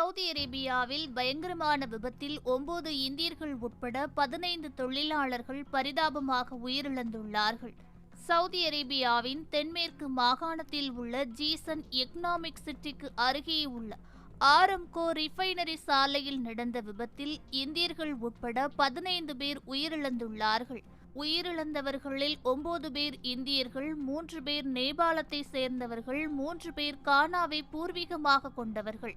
Saudi அரேபியாவில் பயங்கரமான விபத்தில் ஒன்பது இந்தியர்கள் உட்பட பதினைந்து தொழிலாளர்கள் பரிதாபமாக உயிரிழந்துள்ளார்கள். சவுதி அரேபியாவின் தென்மேற்கு மாகாணத்தில் உள்ள ஜீசன் எக்கனாமிக் சிட்டிக்கு அருகே உள்ள ஆரம்கோ ரிஃபைனரி சாலையில் நடந்த விபத்தில் இந்தியர்கள் உட்பட பதினைந்து பேர் உயிரிழந்துள்ளார்கள். உயிரிழந்தவர்களில் ஒன்பது பேர் இந்தியர்கள் மூன்று பேர் நேபாளத்தை சேர்ந்தவர்கள் மூன்று பேர் கானாவை பூர்வீகமாக கொண்டவர்கள்.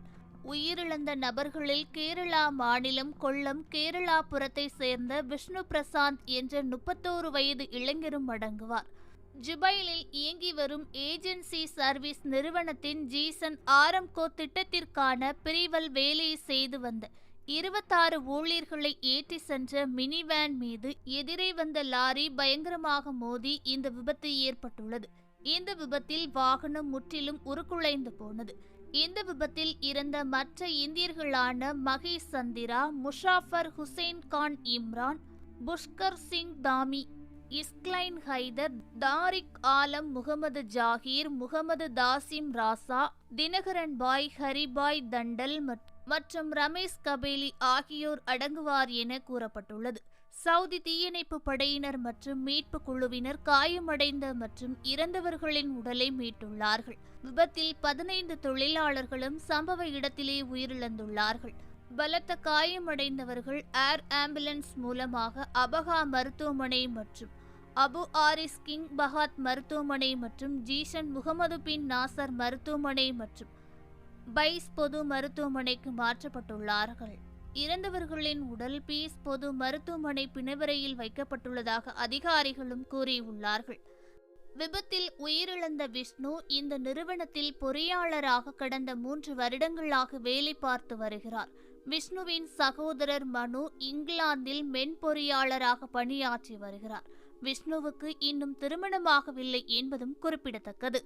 உயிரிழந்த நபர்களில் கேரளா மாநிலம் கொல்லம் கேரளாபுரத்தை சேர்ந்த விஷ்ணு பிரசாந்த் என்ற முப்பத்தோரு வயது இளைஞரும் அடங்குவார். ஜுபைலில் இயங்கி வரும் ஏஜென்சி சர்வீஸ் நிறுவனத்தின் ஜீசன் ஆரம்கோ திட்டத்திற்கான பிரிவல் வேலையை செய்து வந்த இருபத்தாறு ஊழியர்களை ஏற்றி சென்ற மினி வேன் மீது எதிரே வந்த லாரி பயங்கரமாக மோதி இந்த விபத்து ஏற்பட்டுள்ளது. இந்த விபத்தில் வாகனம் முற்றிலும் உருக்குலைந்து போனது. இந்த விபத்தில் இறந்த மற்ற இந்தியர்களான மகேஷ் சந்திரா முஷாஃபர் ஹுசைன் கான் இம்ரான் புஷ்கர் சிங் தாமி இஸ்க்லைன் ஹைதர் தாரிக் ஆலம் முகமது ஜாகீர் முகமது தாசிம் ராசா தினகரன் பாய் ஹரிபாய் தண்டல் மற்றும் ரமேஷ் கபேலி ஆகியோர் அடங்குவார் என கூறப்பட்டுள்ளது. சவுதி தீயணைப்பு படையினர் மற்றும் மீட்பு குழுவினர் காயமடைந்த மற்றும் இறந்தவர்களின் உடலை மீட்டுள்ளார்கள். விபத்தில் பதினைந்து தொழிலாளர்களும் சம்பவ இடத்திலே உயிரிழந்துள்ளார்கள். பலத்த காயமடைந்தவர்கள் ஏர் ஆம்புலன்ஸ் மூலமாக அபகா மருத்துவமனை மற்றும் அபு ஆரிஸ் கிங் பஹாத் மருத்துவமனை மற்றும் ஜீஷன் முகமது பின் நாசர் மருத்துவமனை மற்றும் பைஸ் பொது மருத்துவமனைக்கு மாற்றப்பட்டுள்ளார்கள். இறந்தவர்களின் உடல் பீஸ் பொது மருத்துவமனை பிணவரையில் வைக்கப்பட்டுள்ளதாக அதிகாரிகளும் கூறியுள்ளார்கள். விபத்தில் உயிரிழந்த விஷ்ணு இந்த நிறுவனத்தில் பொறியாளராக கடந்த மூன்று வருடங்களாக வேலை பார்த்து வருகிறார். விஷ்ணுவின் சகோதரர் மனு இங்கிலாந்தில் மென்பொறியாளராக பணியாற்றி வருகிறார். விஷ்ணுவுக்கு இன்னும் திருமணமாகவில்லை என்பதும் குறிப்பிடத்தக்கது.